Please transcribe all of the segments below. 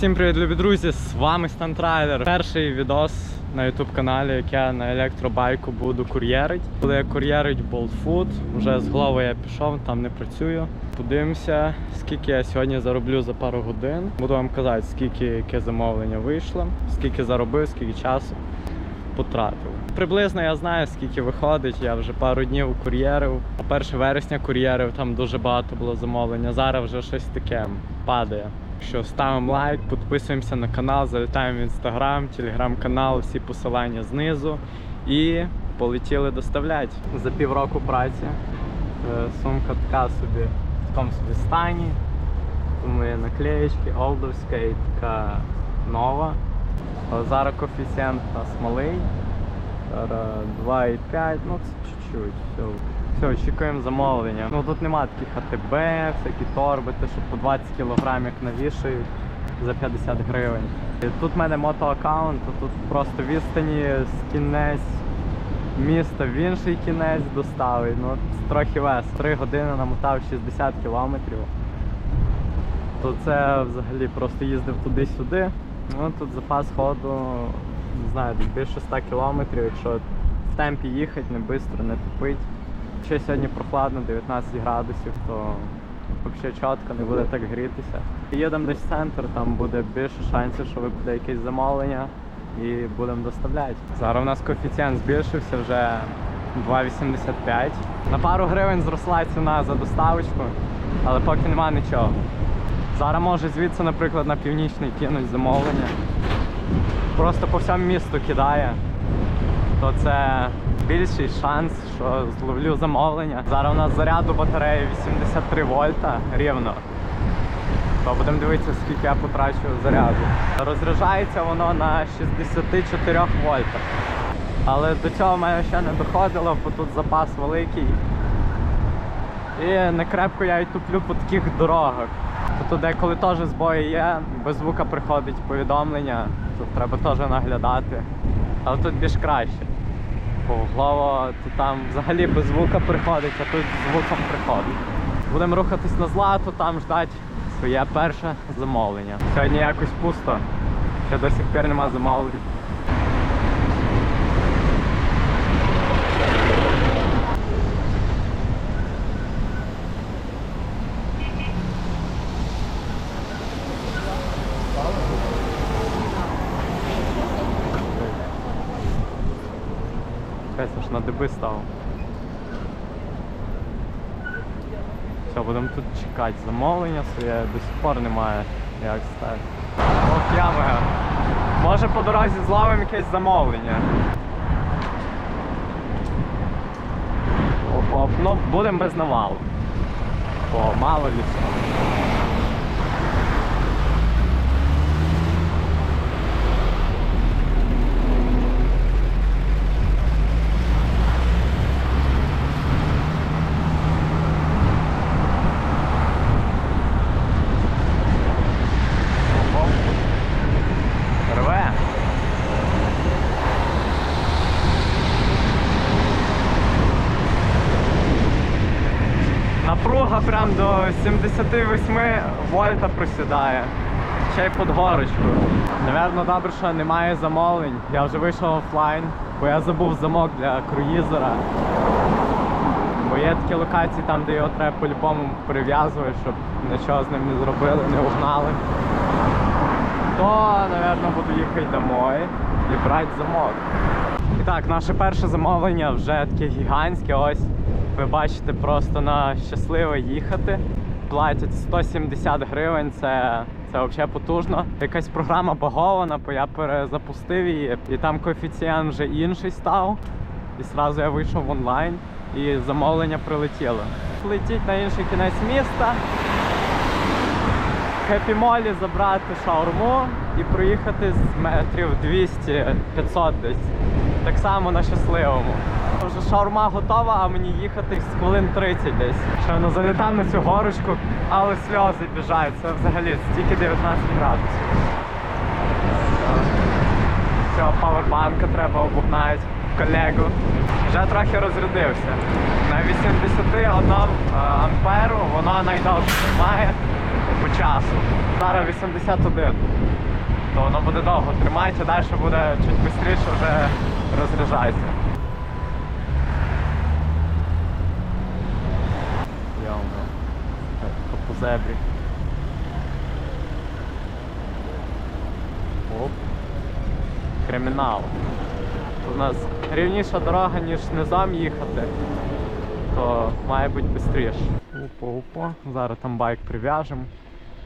Всім привіт, любі друзі! З вами Стантрайлер. Перший відос на YouTube каналі, як я на електробайку буду кур'єрить. Коли я кур'єрить Food, вже з голови я пішов, там не працюю. Подивимося, скільки я сьогодні зароблю за пару годин. Буду вам казати, скільки яке замовлення вийшло, скільки заробив, скільки часу потратив. Приблизно я знаю, скільки виходить. Я вже пару днів кур'єрив. 1 вересня кур'єрив, там дуже багато було замовлення. Зараз вже щось таке падає. Що ставимо лайк, підписуємося на канал, залітаємо в інстаграм, телеграм-канал, всі посилання знизу. І полетіли доставляти. За півроку праці. е, Сумка така собі в такому собі стані. Є наклеєчки, олдовська і така нова. Зараз коефіцієнт у нас малий. 2,5, ну це чуть-чуть. Все. Все, очікуємо замовлення. Ну тут нема таких АТБ, всякі торби, те, що по 20 кг як навішають за 50 гривень. І тут в мене мотоаккаунт, то тут просто відстані з кінець міста в інший кінець доставить. Ну трохи весело. Три години намотав 60 кілометрів то це взагалі просто їздив туди-сюди. Ну тут запас ходу, не знаю, більше 100 кілометрів, якщо в темпі їхати, не швидко, не тупить. Ще сьогодні прохладно, 19 градусів, то взагалі чітко, не буде так грітися. Їдемо десь в центр, там буде більше шансів, що випаде якесь замовлення і будемо доставляти. Зараз у нас коефіцієнт збільшився вже 2,85. На пару гривень зросла ціна за доставочку, але поки нема нічого. Зараз може звідси, наприклад, на північний кинуть замовлення. Просто по всьому місту кидає. То це більший шанс, що зловлю замовлення. Зараз у нас заряду батареї 83 вольта рівно. То будемо дивитися, скільки я потрачу заряду. Розряджається воно на 64 вольтах. Але до цього в мене ще не доходило, бо тут запас великий. І не крепко я й туплю по таких дорогах. Тобто деколи теж збої є, без звука приходить повідомлення, тут треба теж наглядати. Але тут більш краще. Бо глава то там взагалі без звука приходить, а тут звуком приходить. Будемо рухатись на злату, там ждати своє перше замовлення. Сьогодні якось пусто, ще до сих пір нема замовлень. Якась аж на диби став. Все, будемо тут чекати замовлення своє, до сих пор немає як стати. Ох, ями. Може по дорозі зловимо якесь замовлення. Оп-оп, ну будемо без навалу. Бо мало лі що. Оп. Рве. Напруга прям до 78 вольта просідає. Ще й під горочку. Навірно, добре, що немає замовлень. Я вже вийшов офлайн, бо я забув замок для круїзера. Бо є такі локації там, де його треба по-любому прив'язувати, щоб нічого з ним не зробили, не угнали. То, напевно, буду їхати домой і брати замок. І так, наше перше замовлення вже таке гігантське. Ось ви бачите, просто на щасливо їхати. Платять 170 гривень, це, це взагалі потужно. Якась програма багована, бо я перезапустив її, і там коефіцієнт вже інший став. І одразу я вийшов в онлайн і замовлення прилетіло. Летіть на інший кінець міста, Хеппі Молі забрати шаурму і проїхати з метрів 200-500 десь. Так само на щасливому. Вже шаурма готова, а мені їхати з хвилин 30 десь. Ще залітав на цю горочку, але сльози біжають. Це взагалі стільки 19 градусів. Все, павербанка треба обогнати колегу. Вже трохи розрядився. На 81 амперу воно найдовше тримає. Почав часу. Зараз 81. То воно буде довго тримається, далі буде чуть швидше вже розряджається. Йомо. По зебрі. Оп. Кримінал. У нас рівніша дорога, ніж низом їхати, то має бути швидше. Опа-опа. Зараз там байк прив'яжемо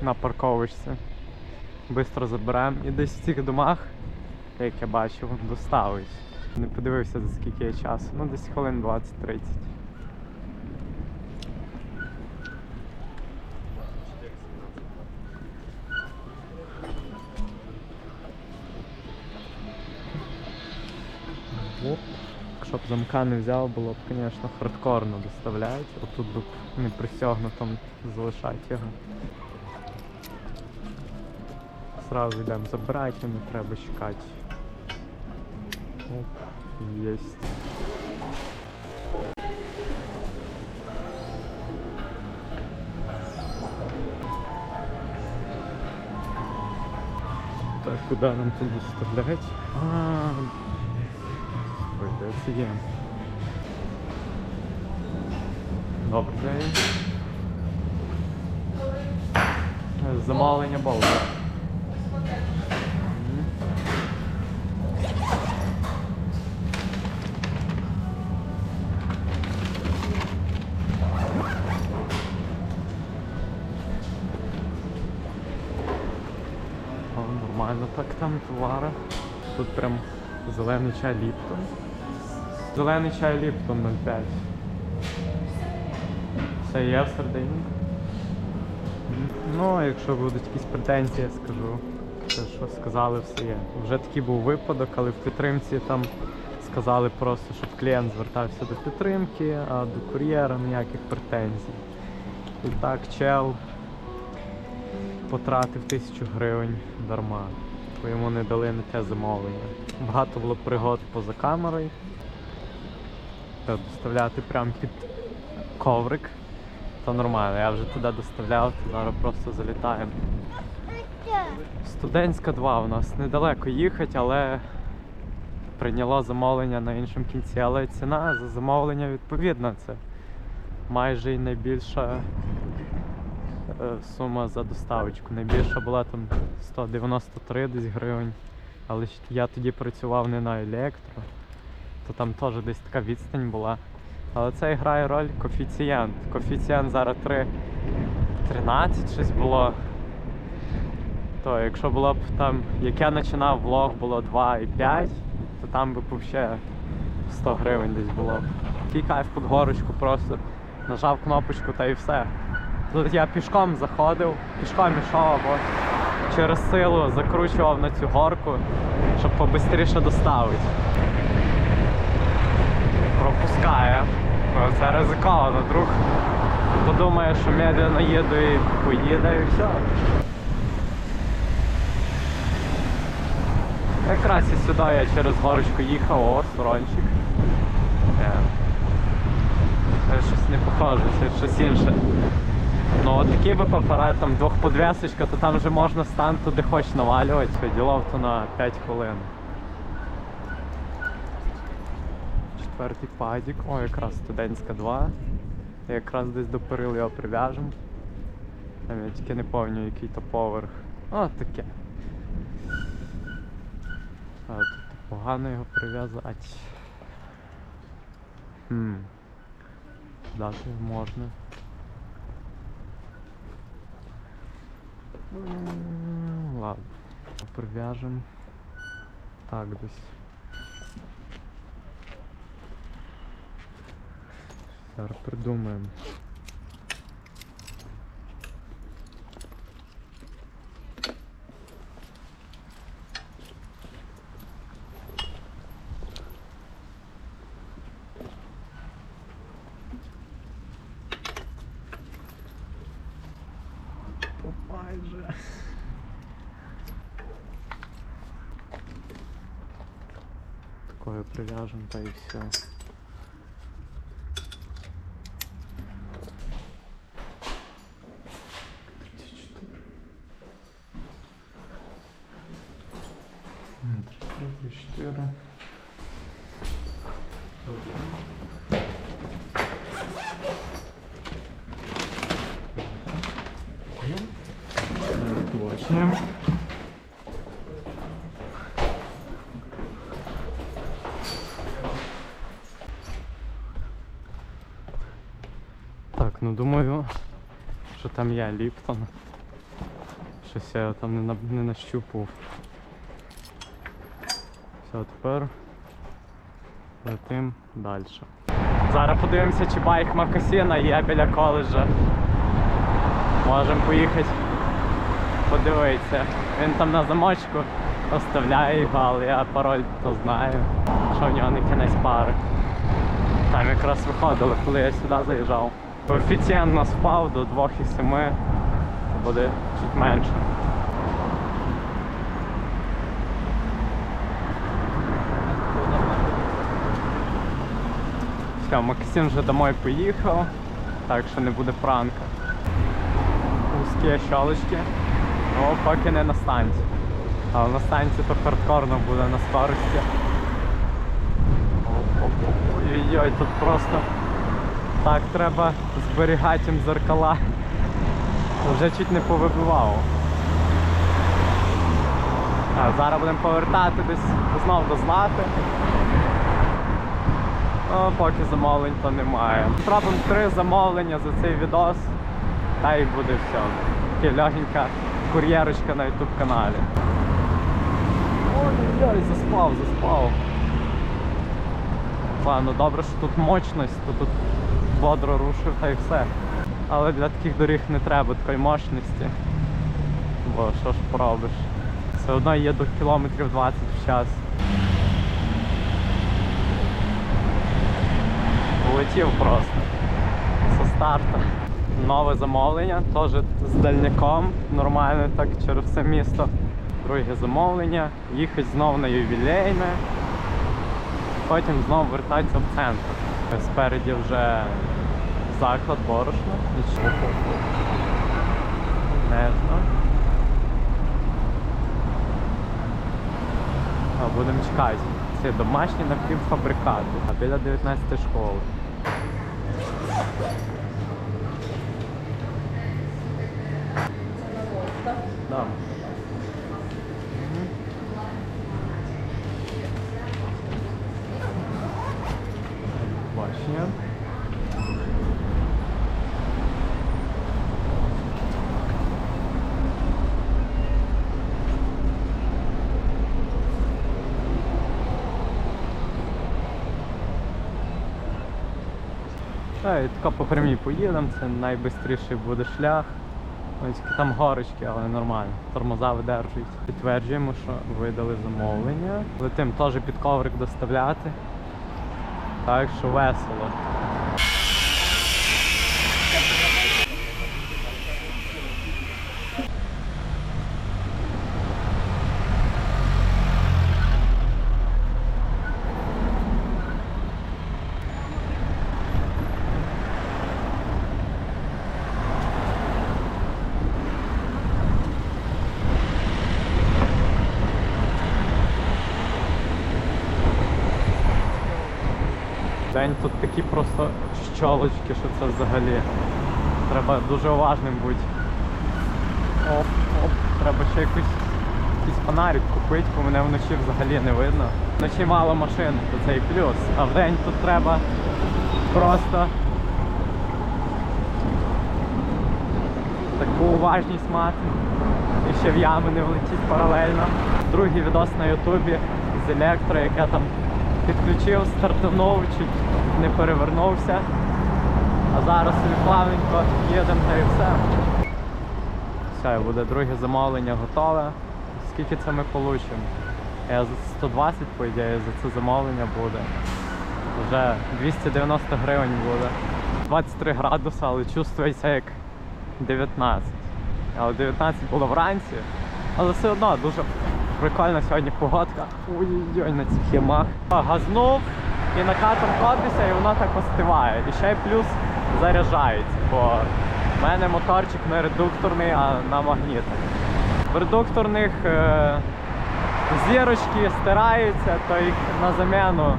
на парковочці. Бистро заберемо і десь в цих домах, як я бачив, доставить. Не подивився за скільки є часу. Ну десь хвилин 20-30. Замка не взяв, було б, звісно, хардкорно доставляють. Отут би не пристягнутом залишати його. Сразу йдемо забирати, не треба чекати. Оп, єсть. Так, куди нам тут доставлять? А, Ой, де це є? Добрий день. Мгм. О, нормально так там товари. Тут прям зелений чай Ліптон. Зелений чай Ліптон 0,5. Це є в середині. Ну, якщо будуть якісь претензії, я скажу. Те, що сказали, все є. Вже такий був випадок, але в підтримці там сказали просто, щоб клієнт звертався до підтримки, а до кур'єра ніяких претензій. І так, чел потратив тисячу гривень дарма, бо йому не дали не те замовлення. Багато було пригод поза камерою. Та доставляти прямо під коврик. То нормально, я вже туди доставляв, то зараз просто залітаємо. Студентська 2 у нас недалеко їхати, але прийняло замовлення на іншому кінці, але ціна за замовлення відповідна. Це майже і найбільша е, сума за доставочку. Найбільша була там 193 десь гривень. Але я тоді працював не на електро, то там теж десь така відстань була. Але це грає роль коефіцієнт. Коефіцієнт зараз 3, 13 щось було. То якщо було б там, як я починав влог, було 2,5, то там би б ще 100 гривень десь було. б. Такий кайф під горочку просто нажав кнопочку та і все. Тут я пішком заходив, пішком ішов або через силу закручував на цю горку, щоб побистріше доставити. Пропускає. Ну, Це ризиковано, друг подумає, що медленно їду і поїде і все. Якраз і сюди я через горочку їхав, о, сурончик. Е. Це щось не похоже, це щось інше. Ну от такий би апарат, там двохподвесочка, то там вже можна стан туди хоч навалювати. Ділов то на 5 хвилин. Четвертий падік. О, якраз студентська 2. Я якраз десь до перил його прив'яжемо. Я тільки не пам'ятаю, який то поверх. О, таке. А тут погано його прив'язати. Хм. Дати можна. Ладно. Прив'яжемо. Так, десь. Зараз придумаємо. Майже. Такое прив'яжемо та і все. Що там є Ліптон. Щось я там не, на- не нащупав. Все, тепер летим далі. Зараз подивимося, чи байк Макасіна є біля коледжа. Можемо поїхати подивитися. Він там на замочку оставляє але я пароль то знаю, що в нього не кінець пари. Там якраз виходили, коли я сюди заїжджав. Коефіцієнт нас впав до 2,7, буде чуть менше. Все, Максим вже домой поїхав, так що не буде пранка. Узкі щолочки. Ну, поки не на станції. Але на станції то хардкорно буде на скорості. Ой-ой-ой, тут просто так треба зберігати їм зеркала. Вже чуть не повибивав. А, зараз будемо повертати десь знов до Злати. Ну, поки замовлень то немає. Зробимо три замовлення за цей відос. Та й буде все. Така легенька кур'єрочка на YouTube каналі. Ой-ой-ой, заспав, заспав. Ладно, добре, що тут мощність, то тут бодро рушив та й все. Але для таких доріг не треба такої мощності. Бо що ж поробиш? Все одно є до кілометрів 20 в час. Улетів просто. Со старта. Нове замовлення, теж з дальняком, нормально так через все місто. Друге замовлення, їхати знов на ювілейне, потім знову вертатися в центр. Спереді вже заклад борошна. Нічого. Не знаю. А, будемо чекати. Це домашній напівфабрикат. а біля 19 школи. Да. Бачення. Так, і тако по прямій поїдемо, це найбистріший буде шлях. Ось там горочки, але нормально. Тормоза видержують. Підтверджуємо, що видали замовлення. Летим теж під коврик доставляти. Так що весело. День тут такі просто щолочки, що це взагалі. Треба дуже уважним бути. Оп, оп, треба ще якийсь, якийсь фонарик купити, бо мене вночі взагалі не видно. Вночі мало машин, то це і плюс. А вдень тут треба просто таку уважність мати. І ще в ями не влетіть паралельно. Другий відос на Ютубі з електро, як я там підключив, стартанув, чуть не перевернувся. А зараз собі плавненько їдемо та і все. Все, буде друге замовлення готове. Скільки це ми получимо? Я за 120, по ідеї, за це замовлення буде. Вже 290 гривень буде. 23 градуси, але чувствується як 19. Але 19 було вранці. Але все одно дуже прикольна сьогодні погодка. Ой-ой-ой, на цих ямах. Газнув і накатом ходиться, і воно так остиває. І ще й плюс заряджається, бо в мене моторчик не редукторний, а на магнітах. В редукторних е, зірочки стираються, то їх на заміну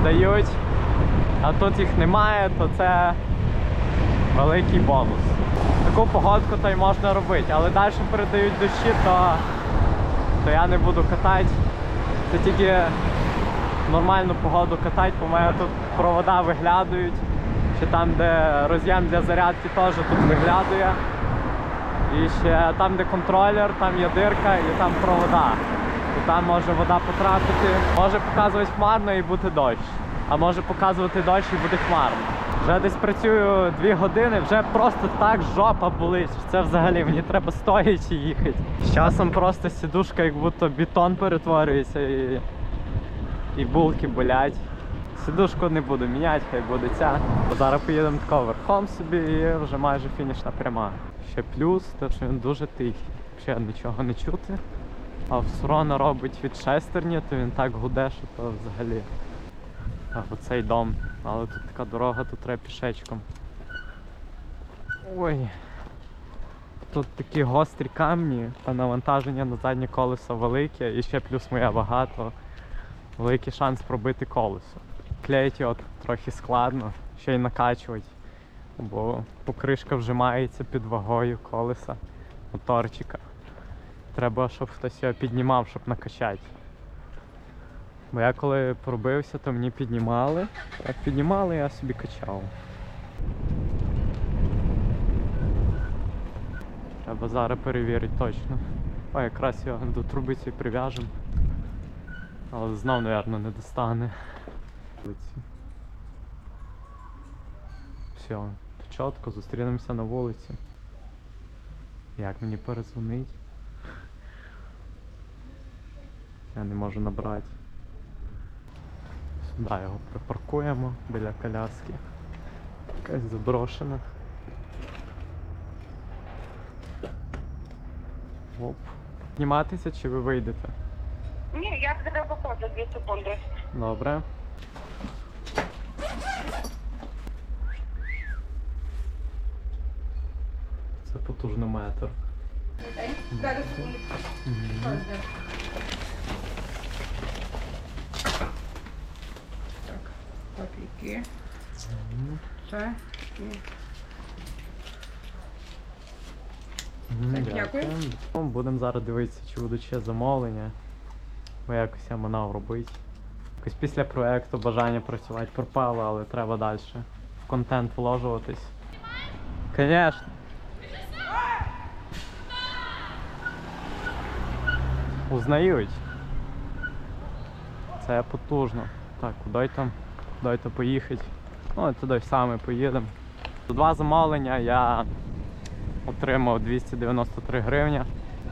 здають. А тут їх немає, то це великий бонус. Таку погодку то й можна робити, але далі передають дощі, то, то я не буду катати. Це тільки нормальну погоду катати, бо мене тут провода виглядають. Ще там, де роз'єм для зарядки, теж тут виглядає. І ще там, де контролер, там є дирка і там провода. І там може вода потрапити. Може показувати хмарно і бути дощ. А може показувати дощ і буде хмарно. Вже десь працюю дві години, вже просто так жопа болить. Це взагалі мені треба стоячи їхати. З часом просто сідушка, як будто бетон перетворюється і, і булки болять. Сідушку не буду міняти, хай буде ця. Бо зараз поїдемо тако верхом собі і вже майже фінішна пряма. Ще плюс, те, що він дуже тихий. Взагалі нічого не чути. А в Сурона робить від шестерні, то він так гуде, що то взагалі. Оцей дом. Але тут така дорога, тут треба пішечком. Ой. Тут такі гострі камні, а навантаження на заднє колесо велике і ще плюс моя вага, то великий шанс пробити колесо. Клеїть його трохи складно, ще й накачувати, бо покришка вжимається під вагою колеса, моторчика. Треба, щоб хтось його піднімав, щоб накачати. Бо я коли пробився, то мені піднімали. Так піднімали, я собі качав. Треба зараз перевірити точно. О, якраз його до трубиці прив'яжемо. Але знов, мабуть, не достане. Все, чітко, зустрінемося на вулиці. Як мені перезвонить? Я не можу набрати. Сюди його припаркуємо біля коляски. Якась заброшена. Оп. Зніматися чи ви вийдете? Ні, я тебе виходжу 2 секунди. Добре. Це потужнометр. Мгм. Копійки. Це. Мгм, Так, дякую. Ну, Будемо зараз дивитися, чи будуть ще замовлення. Бо якось я манав робити. Якось після проекту бажання працювати пропало, але треба далі в контент вложуватись. Звісно. Узнають. Це потужно. Так, куди там? То поїхати? Ну, туди саме поїдемо. За два замовлення я отримав 293 гривня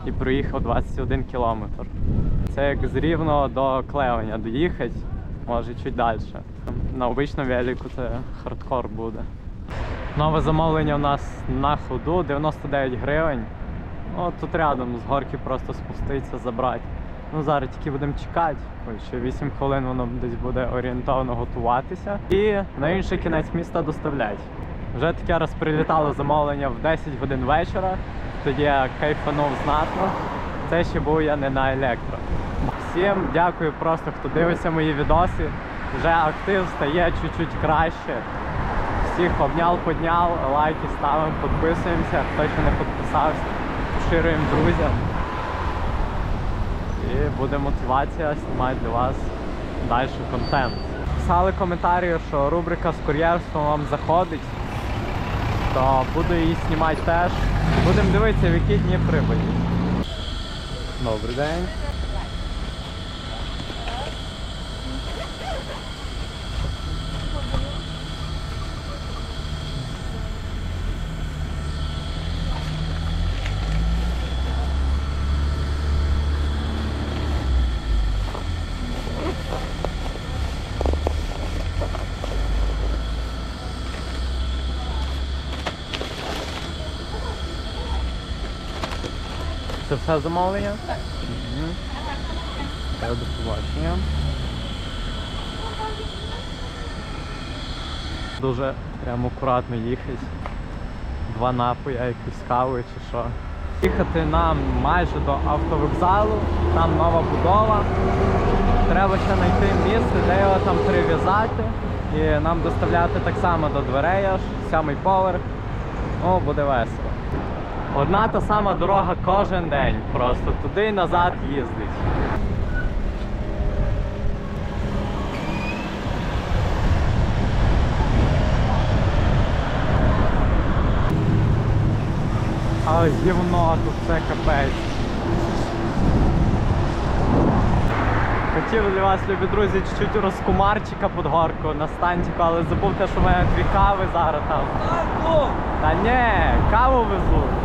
і проїхав 21 кілометр. Це як з Рівного до Клевеня доїхати, може чуть далі. На обичному велику це хардкор буде. Нове замовлення у нас на ходу 99 гривень. Ну, тут рядом з горки просто спуститися, забрати. Ну зараз тільки будемо чекати, ще 8 хвилин воно десь буде орієнтовно готуватися. І на інший кінець міста доставлять. Вже таке раз прилітало замовлення в 10 годин вечора. Тоді я кайфанув знатно. Це ще був я не на електро. Всім дякую просто, хто дивиться мої відоси. Вже актив стає чуть-чуть краще. Всіх обняв, подняв, лайки ставимо, підписуємося. Хто ще не підписався, поширюємо друзям. І буде мотивація знімати для вас далі контент. Писали коментарі, що рубрика з кур'єрством вам заходить, то буду її знімати теж. Будемо дивитися, в які дні прибуді. Добрий день. Це замовлення? Так. Угу. До побачення. Дуже прямо акуратно їхати. Два напої, якусь каву чи що. Їхати нам майже до автовокзалу, там нова будова. Треба ще знайти місце, де його там прив'язати і нам доставляти так само до дверей аж, сьомий поверх. О, буде весело. Одна та сама дорога кожен день, просто туди і назад їздить. А гівно тут це капець. Хотів для вас, любі друзі, чуть-чуть розкумарчика під горку на станціку, але забув те, що в мене дві кави зараз там. Та ні, каву везу.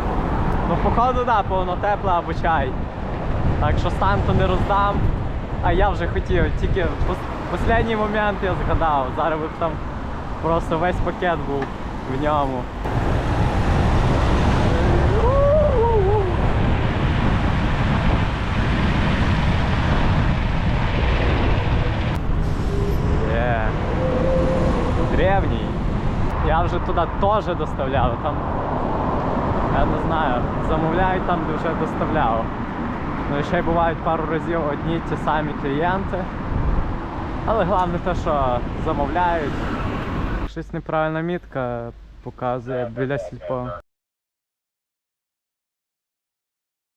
Ну, походу, да, повно тепла або чай. Так що стан то не роздам. А я вже хотів, тільки в останній момент я згадав. Зараз би там просто весь пакет був в ньому. Древній. Я вже туди теж доставляв. Там, я не знаю, замовляють там, де вже доставляв. Ну і ще й бувають пару разів одні ті самі клієнти. Але головне те, що замовляють. Щось неправильна мітка показує біля сільпо.